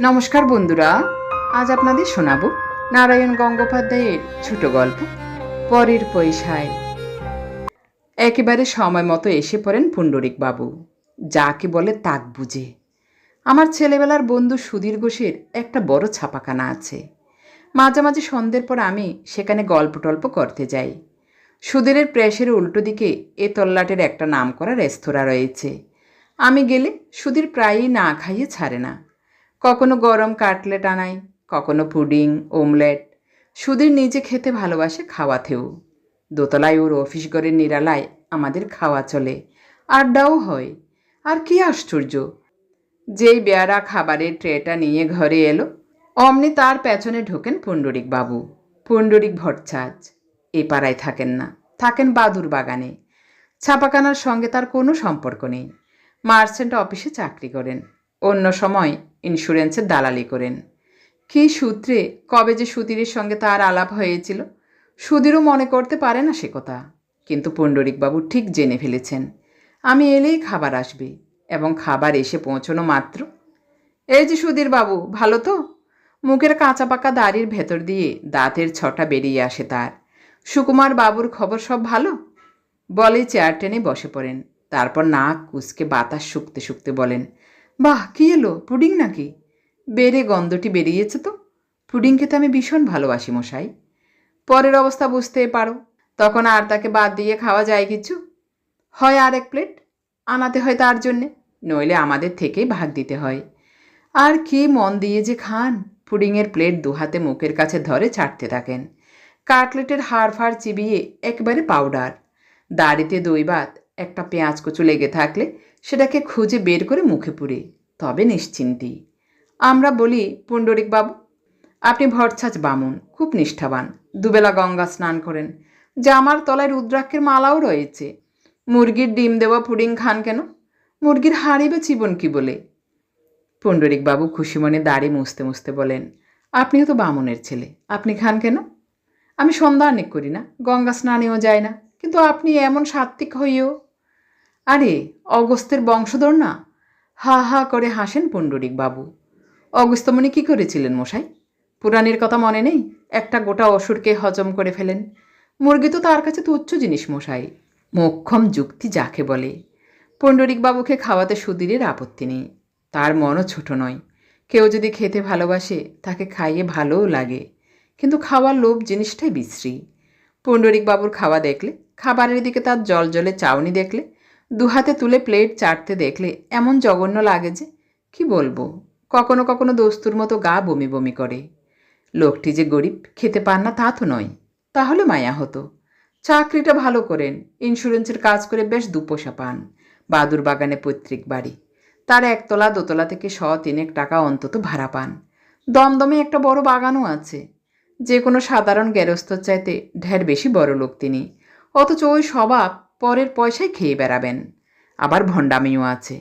নমস্কার বন্ধুরা, আজ আপনাদের শোনাবো নারায়ণ গঙ্গোপাধ্যায়ের ছোট গল্প, পরের পয়সায়। একেবারে সময় মতো এসে পড়েন পুণ্ডরিক বাবু যাকে বলে তাক বুঝে। আমার ছেলেবেলার বন্ধু সুধীর ঘোষের একটা বড় ছাপাখানা আছে। মাঝে মাঝে সন্ধ্যের পর আমি সেখানে গল্প টল্প করতে যাই। সুধীরের প্রেসের উল্টো দিকে এ তল্লাটের একটা নাম করা রেস্তোরাঁ রয়েছে। আমি গেলে সুধীর প্রায়ই না খাইয়ে ছাড়ে না। কখনো গরম কাটলেট আনাই, কখনো পুডিং ওমলেট সুধীর নিজে খেতে ভালোবাসে খাওয়াতেও। দোতলায় ওর অফিস ঘরের নিরালায় আমাদের খাওয়া চলে, আড্ডাও হয়। আর কি আশ্চর্য, যেই বেয়ারা খাবারের ট্রেটা নিয়ে ঘরে এলো, অমনি তার পেছনে ঢোকেন পুণ্ডরিক বাবু। পুণ্ডরিক ভট্টাচ এ পাড়ায় থাকেন না, থাকেন বাদুর বাগানে। ছাপাখানার সঙ্গে তার কোনো সম্পর্ক নেই। মার্চেন্ট অফিসে চাকরি করেন। অন্য সময় ইন্স্যুরেন্সের দালালি করেন। কী সূত্রে, কবে যে সুধীরের সঙ্গে তার আলাপ হয়েছিল, সুধীরও মনে করতে পারে না সে কথা। কিন্তু পুণ্ডরিকবাবু ঠিক জেনে ফেলেছেন, আমি এলেই খাবার আসবে এবং খাবার এসে পৌঁছনো মাত্র। এই যে সুধীর বাবু ভালো তো? মুখের কাঁচা পাকা দাড়ির ভেতর দিয়ে দাঁতের ছটা বেরিয়ে আসে তার। সুকুমার বাবুর খবর সব ভালো? বলে চেয়ার টেনে বসে পড়েন। তারপর নাক কুচকে বাতাস শুকতে শুকতে বলেন বাহ, কি এলো? পুডিং নাকি? বেড়ে গন্ধটি বেরিয়েছে তো। পুডিং খেতে আমি ভীষণ ভালোবাসি, মশাই। পরের অবস্থা বুঝতে পারো। তখন আর তাকে বাদ দিয়ে খাওয়া যায় কিছু? হয় আর এক প্লেট? আনাতে হয় তার জন্যে। নইলে আমাদের থেকেই ভাগ দিতে হয়। আর কি মন দিয়ে যে খান? পুডিংয়ের প্লেট দুহাতে মুখের কাছে ধরে ছাড়তে থাকেন। কাটলেটের হাড় ফাড় চিবিয়ে একবারে পাউডার। দাড়িতে দই ভাত একটা পেঁয়াজ কুচু লেগে থাকলে সেটাকে খুঁজে বের করে মুখে পুরে তবে নিশ্চিন্তি। আমরা বলি, পুণ্ডরিক বাবু, আপনি ভরছাছ বামুন, খুব নিষ্ঠাবান। দুবেলা গঙ্গা স্নান করেন। জামার তলায় রুদ্রাক্ষের মালাও রয়েছে। মুরগির ডিম দেওয়া পুডিং খান কেন? মুরগির হাড়ি বা চিবন কি বলে? পুণ্ডরিক বাবু খুশি মনে দাড়ি মুছতে মুছতে বলেন, আপনিও তো বামুনের ছেলে, আপনি খান কেন? আমি সন্ধ্যা অনেক করি না, গঙ্গা স্নানেও যায় না, কিন্তু আপনি এমন সাত্ত্বিক হইও আরে অগস্তের বংশধর না? হা হা করে হাসেন পুণ্ডরিক বাবু। অগস্ত্যমণি কী করেছিলেন মশাই? পুরাণের কথা মনে নেই? একটা গোটা অসুরকে হজম করে ফেলেন। মুরগি তো তার কাছে তুচ্ছ জিনিস মশাই। মোক্ষম যুক্তি যাকে বলে। পুণ্ডরিক বাবুকে খাওয়াতে সুধীরের আপত্তি নেই। তার মনও ছোট নয়। কেউ যদি খেতে ভালোবাসে, তাকে খাইয়ে ভালোও লাগে। কিন্তু খাওয়ার লোভ জিনিসটাই বিশ্রী। পুণ্ডরিক বাবুর খাওয়া দেখলে, খাবারের দিকে তার জল জলে চাউনি দেখলে দুহাতে তুলে প্লেট চাটতে দেখলে এমন জঘন্য লাগে যে কি বলব? কখনো কখনো দস্তুর মতো গা বমি বমি করে। লোকটি যে গরিব, খেতে পান না তা তো নয়। তাহলে মায়া হতো। চাকরিটা ভালো করেন ইন্স্যুরেন্সের কাজ করে বেশ দুপোষা পান। বাদুর বাগানে পৈতৃক বাড়ি। তার একতলা দোতলা থেকে শ তিনেক টাকা অন্তত ভাড়া পান। দমদমে একটা বড় বাগানও আছে। যে কোনো সাধারণ গেরস্থর চাইতে ঢের বেশি বড় লোক তিনি। অথচ ওই স্বভাব পরের পয়সায় খেয়ে বেড়াবেন। আবার ভণ্ডামিও আছে।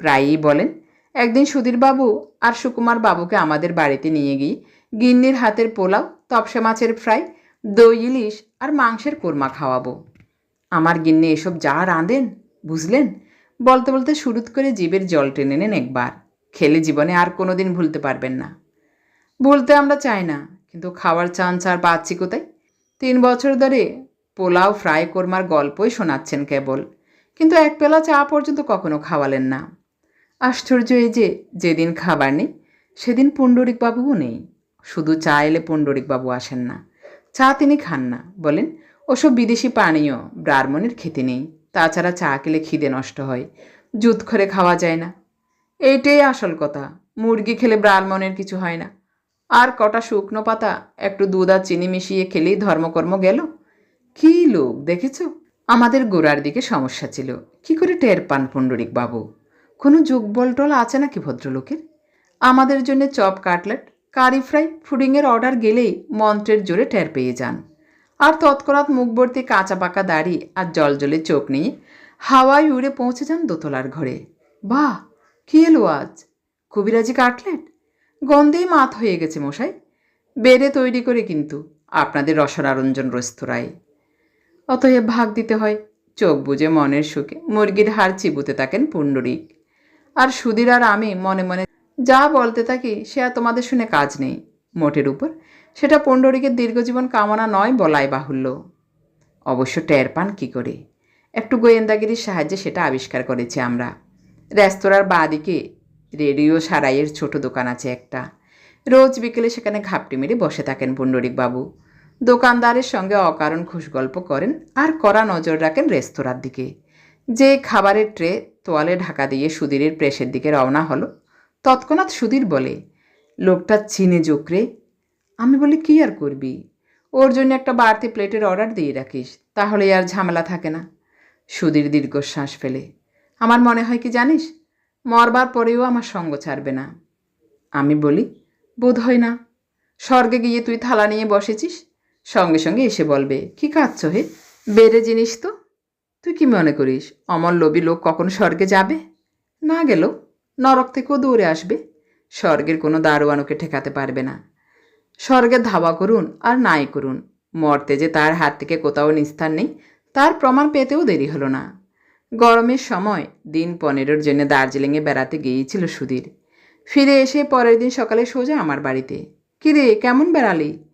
প্রায়ই বলেন, একদিন সুধীরবাবু আর সুকুমার বাবুকে আমাদের বাড়িতে নিয়ে গিয়ে গিন্নির হাতের পোলাও, তপসা মাছের ফ্রাই, দই ইলিশ আর মাংসের কোরমা খাওয়াবো। আমার গিন্নি এসব যা রাঁধেন, বুঝলেন? বলতে বলতে শুরুত করে জীবের জল টেনে নেন একবার। খেলে জীবনে আর কোনো দিন ভুলতে পারবেন না। ভুলতে আমরা চাই না, কিন্তু খাওয়ার চান্স আর পাচ্ছি কোথায়? তিন বছর ধরে পোলাও ফ্রাই কোরমার গল্পই শোনাচ্ছেন কেবল। কিন্তু এক পেলা চা পর্যন্ত কখনো খাওয়ালেন না। আশ্চর্য এই যে, যেদিন খাবার নেই, সেদিন পুণ্ডরিকবাবুও নেই। শুধু চা এলে পুণ্ডরিকবাবু আসেন না। চা তিনি খান না। বলেন, ওসব বিদেশি পানীয়, ব্রাহ্মণের খেতে নেই। তাছাড়া চা খেলে খিদে নষ্ট হয়। জুত করে খাওয়া যায় না। এইটাই আসল কথা। মুরগি খেলে ব্রাহ্মণের কিছু হয় না। আর কটা শুকনো পাতা, একটু দুধ আর চিনি মিশিয়ে খেলেই ধর্মকর্ম গেল? কী লোক, দেখেছ? আমাদের গোড়ার দিকে সমস্যা ছিল। কি করে টের পান পুণ্ডরিক বাবু? কোনো যোগবল টল আছে নাকি ভদ্রলোকের? আমাদের জন্য চপ কাটলেট, কারি ফ্রাই ফুডিংয়ের অর্ডার গেলেই মন্ত্রের জোরে টের পেয়ে যান। আর তৎক্ষণাৎ মুখবর্তী কাঁচা পাকা দাড়ি আর জলজলে চোখ নিয়ে হাওয়ায় উড়ে পৌঁছে যান দোতলার ঘরে। বাহ, কী এলো আজ? কবিরাজি কাটলেট? গন্ধেই মাত হয়ে গেছে মশাই। বেড়ে তৈরি করে কিন্তু, আপনাদের রসনারঞ্জন রেস্তোরাঁয়। অতএব ভাগ দিতে হয়। চোখ বুজে মনের সুখে মুরগির হাড় চিবুতে থাকেন পুণ্ডরিক আর সুধীর আর আমি মনে মনে যা বলতে থাকি, সে আর তোমাদের শুনে কাজ নেই। মোটের উপর সেটা পণ্ডরিকের দীর্ঘজীবন কামনা নয় বলাই বাহুল্য। অবশ্য টের পান কী করে? একটু গোয়েন্দাগিরির সাহায্যে সেটা আবিষ্কার করেছি আমরা। রেস্তোরাঁর বাঁদিকে রেডিও সারাইয়ের ছোট দোকান আছে একটা। রোজ বিকেলে সেখানে ঘাপটি মেরে বসে থাকেন পুণ্ডরিকবাবু। দোকানদারের সঙ্গে অকারণ খুশগল্প করেন আর কড়া নজর রাখেন রেস্তোরাঁর দিকে। যে খাবারের ট্রে তোয়ালে ঢাকা দিয়ে সুধীরের প্রেসের দিকে রওনা হলো, তৎক্ষণাৎ সুধীর বলে, লোকটা চিনে জোকরে। আমি বলি, কী আর করবি? ওর জন্য একটা বাড়তি প্লেটের অর্ডার দিয়ে রাখিস, তাহলে আর ঝামেলা থাকে না। সুধীর দীর্ঘশ্বাস ফেলে, আমার মনে হয় কি জানিস? মরবার পরেও আমার সঙ্গ ছাড়বে না। আমি বলি বোধ হয় না। স্বর্গে গিয়ে তুই থালা নিয়ে বসেছিস? সঙ্গে সঙ্গে এসে বলবে, কি খাচ্ছ হে? বেড়ে জিনিস তো। তুই কি মনে করিস অমর লোভী লোক কখন স্বর্গে যাবে? না গেল নরক থেকেও দৌড়ে আসবে। স্বর্গের কোনো দারোয়ান ওকে ঠেকাতে পারবে না। স্বর্গে ধাওয়া করুন আর নাই করুন। মরতে যে তার হাত থেকে কোথাও নিস্তার নেই, তার প্রমাণ পেতেও দেরি হলো না। গরমের সময় দিন পনেরোর জন্য দার্জিলিংয়ে বেড়াতে গিয়েছিল সুধীর। ফিরে এসে পরের দিন সকালে সোজা আমার বাড়িতে। কিরে কেমন বেড়ালি?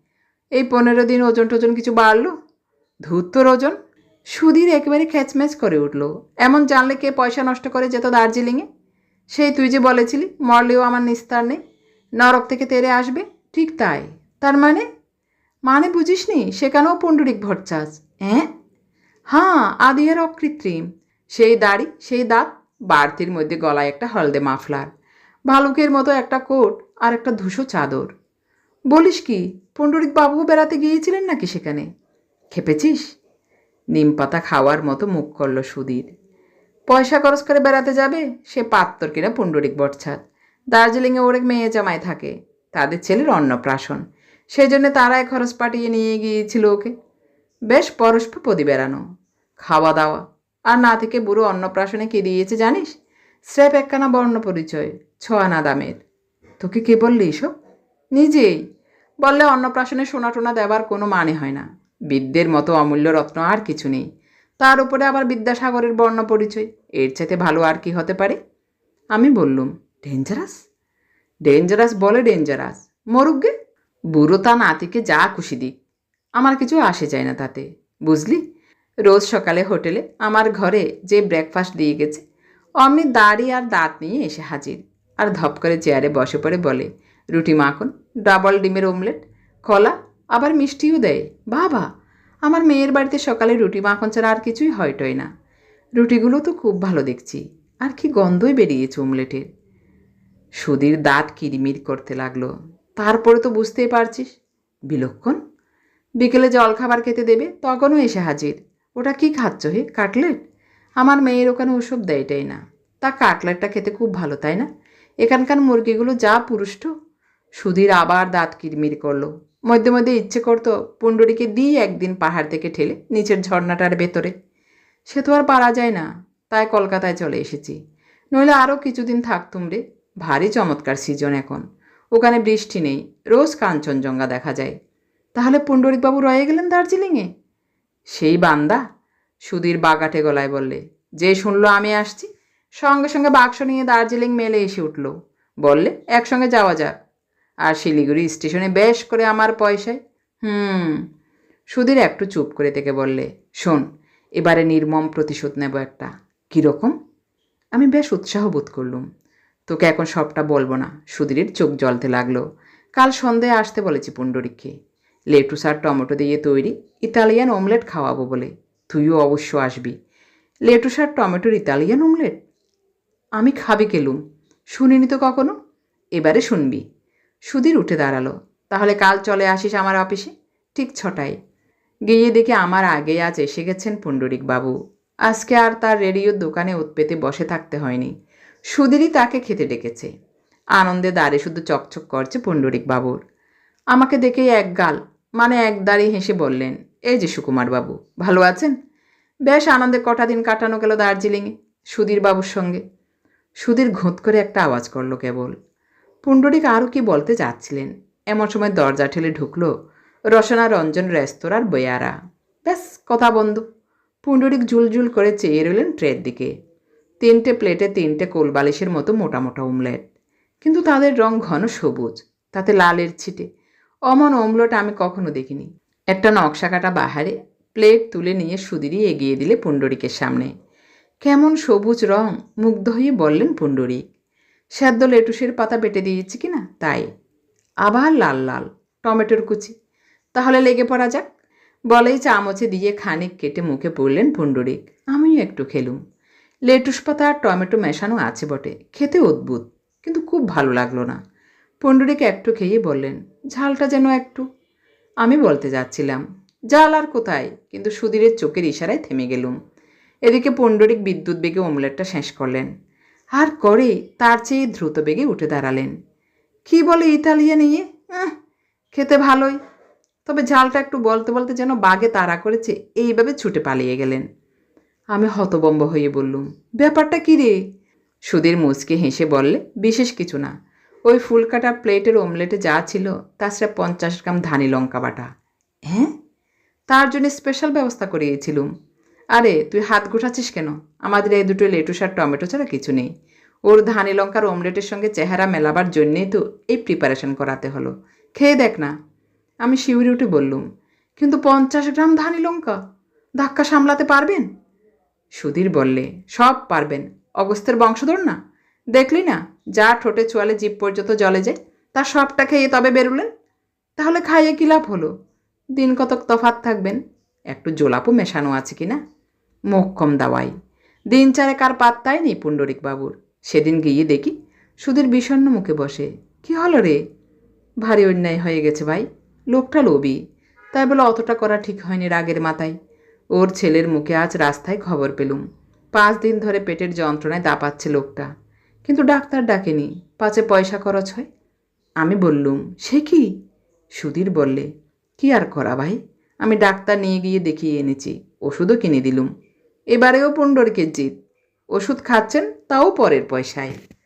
এই পনেরো দিন ওজন টোজন কিছু বাড়লো? ধূর তোর ওজন সুধীর একেবারে খ্যাচম্যাচ করে উঠল। এমন জানলে কে পয়সা নষ্ট করে যেত দার্জিলিংয়ে? সেই তুই যে বলেছিলি, মরলেও আমার নিস্তার নেই। নরক থেকে তেরে আসবে। ঠিক তাই। তার মানে? মানে বুঝিসনি, সেখানেও পণ্ডরিক ভট্টাচ। হ্যাঁ হ্যাঁ আদিয়ার অকৃত্রিম। সেই দাড়ি, সেই দাঁত বাড়তির মধ্যে গলায় একটা হলদে মাফলার। ভালুকের মতো একটা কোট আর একটা ধূসো চাদর। বলিস কি পণ্ডরিক বাবু বেড়াতে গিয়েছিলেন নাকি সেখানে? খেপেছিস? নিম পাতা খাওয়ার মতো মুখ করল সুধীর। পয়সা খরচ করে বেড়াতে যাবে? সে পাত্তর কিনা পুণ্ডরিক বটছাদ দার্জিলিংয়ে ওর এক মেয়ে জামাই থাকে। তাদের ছেলের অন্নপ্রাশন। সেই জন্য তারাই খরচ পাঠিয়ে নিয়ে গিয়েছিল ওকে। বেশ পরস্পরপদি বেড়ানো। খাওয়া দাওয়া আর না থেকে বুড়ো অন্নপ্রাশনে কে দিয়েছে জানিস? স্রেপ একখানা বর্ণ পরিচয় ছ আনা দামের। তোকে কে বললি এসব? নিজেই। বললে অন্নপ্রাশনে সোনা টোনা দেওয়ার কোনো মানে হয় না। বিদ্যের মতো অমূল্য রত্ন আর কিছু নেই। তার উপরে আবার বিদ্যাসাগরের বর্ণ পরিচয়। এর চাইতে ভালো আর কি হতে পারে? আমি বললুম, ডেঞ্জারাস? ডেঞ্জারাস বলে ডেঞ্জারাস। মরুগে বুড়ো তা নাতিকে যা খুশি দিক। আমার কিছু আসে যায় না তাতে, বুঝলি? রোজ সকালে হোটেলে আমার ঘরে যে ব্রেকফাস্ট দিয়ে গেছে, অমনি দাড়ি আর দাঁত নিয়ে এসে হাজির। আর ধপ করে চেয়ারে বসে পড়ে বলে, রুটি মাখন ডাবল ডিমের অমলেট, কলা, আবার মিষ্টিও দেয়। বাবা, আমার মেয়ের বাড়িতে সকালে রুটি মাখন ছাড়া আর কিছুই হয়টয় না। রুটিগুলো তো খুব ভালো দেখছি। আর কি গন্ধই বেরিয়েছে অমলেটের। সুধীর দাঁত কিরিমির করতে লাগল। তারপরে তো বুঝতেই পারছিস। বিলক্ষণ। বিকেলে জল খাবার খেতে দেবে, তখনও এসে হাজির। ওটা কি খাচ্ছ হে, কাটলেট? আমার মেয়ের ওখানে ওসব দেয়টাই না। তা কাটলেটটা খেতে খুব ভালো, তাই না? এখানকার মুরগিগুলো যা পুরুষ্ট সুধীর আবার দাঁত কিরমির করল। মধ্যে মধ্যে ইচ্ছে করতো পুণ্ডরীকে দিই একদিন পাহাড় থেকে ঠেলে নিচের ঝর্ণাটার ভেতরে। সে তো আর পারা যায় না, তাই কলকাতায় চলে এসেছি। নইলে আরও কিছুদিন থাকতুম রে, ভারী চমৎকার সিজন এখন। ওখানে বৃষ্টি নেই, রোজ কাঞ্চনজঙ্ঘা দেখা যায়। তাহলে পুণ্ডরিকবাবু রয়ে গেলেন দার্জিলিংয়ে? সেই বান্দা, সুধীর বাগাটে গলায় বললে। যে শুনলো আমি আসছি, সঙ্গে সঙ্গে বাক্স নিয়ে দার্জিলিং মেলে এসে উঠল। বললে, একসঙ্গে যাওয়া যাক। আর শিলিগুড়ি স্টেশনে বেশ করে আমার পয়সায়। হুম, সুধীর একটু চুপ করে থেকে বললে, শোন, এবারে নির্মম প্রতিশোধ নেব একটা। কীরকম আমি বেশ উৎসাহ বোধ করলুম। তোকে এখন সবটা বলব না। সুধীরের চোখ জ্বলতে লাগল। কাল সন্ধ্যায় আসতে বলেছি পুণ্ডরিককে। লেটুস আর টমেটো দিয়ে তৈরি ইতালিয়ান অমলেট খাওয়াবো বলে। তুইও অবশ্য আসবি। লেটুস আর টমেটোর ইতালিয়ান অমলেট? আমি খাবি কেলুম। শুনিনি তো কখনো? এবারে শুনবি। সুধীর উঠে দাঁড়াল। তাহলে কাল চলে আসিস আমার অফিসে? ঠিক ছটায়। গিয়ে দেখে আমার আগে আজ এসে গেছেন পুণ্ডরিক বাবু আজকে আর তার রেডিওর দোকানে উৎপেতে বসে থাকতে হয়নি। সুধীরই তাকে খেতে ডেকেছে। আনন্দে দাঁড়ে শুধু চকচক করছে পুণ্ডরিক বাবুর আমাকে দেখেই এক গাল মানে এক দাঁড়িয়ে হেসে বললেন, এই যে সুকুমার বাবু ভালো আছেন? বেশ, আনন্দে কটা দিন কাটানো গেল দার্জিলিংয়ে সুধীর বাবুর সঙ্গে। সুধীর ঘোঁত করে একটা আওয়াজ করল কেবল। পুণ্ডরিক আরও কি বলতে যাচ্ছিলেন? এমন সময় দরজা ঠেলে ঢুকলো রসনা রঞ্জন রেস্তোরাঁর বয়ারা ব্যাস, কথা বন্ধ। পুণ্ডরিক ঝুলঝুল করে চেয়ে রইলেন ট্রের দিকে। তিনটে প্লেটে তিনটে কোলবালিশের মতো মোটা মোটা উমলেট। কিন্তু তাদের রং ঘন সবুজ, তাতে লালের ছিটে। অমন অম্লটা আমি কখনো দেখিনি। একটা নকশা কাটা বাহারে প্লেট তুলে নিয়ে সুদিরই এগিয়ে দিলে পুণ্ডরিকের সামনে। কেমন সবুজ রং, মুগ্ধ হয়ে বললেন পুণ্ডরিক। সেদ্ধ লেটুসের পাতা বেটে দিয়েছি কি না? তাই। আবার লাল লাল টমেটোর কুচি। তাহলে লেগে পড়া যাক। বলেই চামচে দিয়ে খানিক কেটে মুখে পড়লেন পুণ্ডরিক আমিও একটু খেলুম। লেটুস পাতা আর টমেটো মেশানো আছে বটে। খেতে অদ্ভুত, কিন্তু খুব ভালো লাগল না। পুণ্ডরিক একটু খেয়ে বললেন, ঝালটা যেন একটু। আমি বলতে যাচ্ছিলাম জাল আর কোথায়? কিন্তু সুধীরের চোখের ইশারায় থেমে গেলুম। এদিকে পুণ্ডরিক বিদ্যুৎ বেগে ওমলেটটা শেষ করলেন। আর করে তার চেয়ে দ্রুত বেগে উঠে দাঁড়ালেন। কি বলে ইতালিয়ান ইয়ে আহ, খেতে ভালোই। তবে ঝালটা একটু বলতে বলতে যেন বাগে তাড়া করেছে এইভাবে ছুটে পালিয়ে গেলেন। আমি হতবম্ব হয়ে বললুম ব্যাপারটা কী রে? সুধীর মুচকে হেসে বললে বিশেষ কিছু না। ওই ফুলকাটা প্লেটের ওমলেটে যা ছিল তা সেটা পঞ্চাশ গ্রাম ধানি লঙ্কা বাটা। হ্যাঁ? তার জন্য স্পেশাল ব্যবস্থা করিয়েছিলুম। আরে তুই হাত গোটাচ্ছিস কেন? আমাদের এই দুটো লেটুস আর টমেটো ছাড়া কিছু নেই। ওর ধানি লঙ্কার ওমলেটের সঙ্গে চেহারা মেলাবার জন্যেই তো এই প্রিপারেশন করাতে হলো। খেয়ে দেখ না। আমি শিউরে উঠে বললুম, কিন্তু পঞ্চাশ গ্রাম ধানি লঙ্কা, ধাক্কা সামলাতে পারবেন? সুধীর বললে, সব পারবেন। অগস্তের বংশধর না? দেখলি না, যা ঠোঁটে চোয়ালে জিপ পর্যন্ত জলে যায়, তা সবটা খেয়ে তবে বেরুলেন? তাহলে খাইয়ে কি লাভ হলো? দিন কতক তফাত থাকবেন? একটু জোলাপও মেশানো আছে কি না? মোক্ষম দাওয়াই। দিন চারেক আর পাত্তাই নেই পুণ্ডরিক বাবুর সেদিন গিয়ে দেখি সুধীর বিষণ্ণ মুখে বসে। কি হলো রে? ভারী অন্যায় হয়ে গেছে ভাই। লোকটা লোভী। তাই বলে অতটা করা ঠিক হয়নি রাগের মাথায়। ওর ছেলের মুখে আজ রাস্তায় খবর পেলুম। পাঁচ দিন ধরে পেটের যন্ত্রণায় দাপাচ্ছে লোকটা। কিন্তু ডাক্তার ডাকেনি। পাঁচে পয়সা খরচ হয়? আমি বললুম, সে কি? সুধীর বললে, কি আর করা ভাই? আমি ডাক্তার নিয়ে গিয়ে দেখিয়ে এনেছি। ওষুধও কিনে দিলুম। এবারেও পুণ্ডরিকের জিত ওষুধ খাচ্ছেন তাও পরের পয়সায়।